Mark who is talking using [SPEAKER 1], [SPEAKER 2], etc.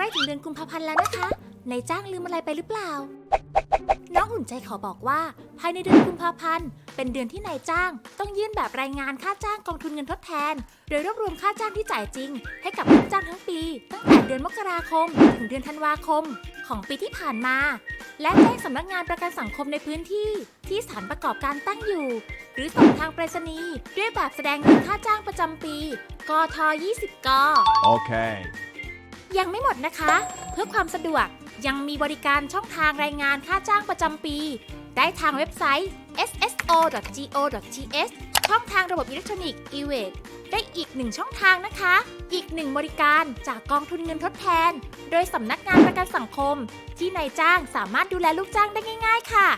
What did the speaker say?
[SPEAKER 1] ล้ถึงเดือนกุมภาพันธ์แล้วนะคะนายจ้างลืมอะไรไปหรือเปล่า น้องอุ่นใจขอบอกว่า ภายในเดือนกุมภาพันธ์ เป็นเดือนที่นายจ้าง ต้องยื่นแบบรายงานค่าจ้างกองทุนเงินทดแทน โดยรวบรวมค่าจ้างที่จ่ายจริง ให้กับลูกจ้างทั้งปี ตั้งแต่เดือนมกราคม ถึงเดือนธันวาคม ของปีที่ผ่านมา และแจ้งสำนักงานประกันสังคมในพื้นที่ ที่สถานประกอบการตั้งอยู่ หรือส่งทางไปรษณีย์ด้วยแบบแสดงเงินค่าจ้างประจำปี กท 20ก
[SPEAKER 2] Okay.
[SPEAKER 1] ยังไม่หมดนะคะ เพื่อความสะดวกยังมีบริการช่องทางรายงานค่าจ้างประจำปี ได้ทางเว็บไซต์ sso.go.th ช่องทางระบบอิเล็กทรอนิกส์ e w a t ได้อีกหนึ่งช่องทางนะคะ อีกหนึ่งบริการจากกองทุนเงินทดแทน โดยสำนักงานประกันสังคม ที่นายจ้างสามารถดูแลลูกจ้างได้ง่าย ๆ ค่ะ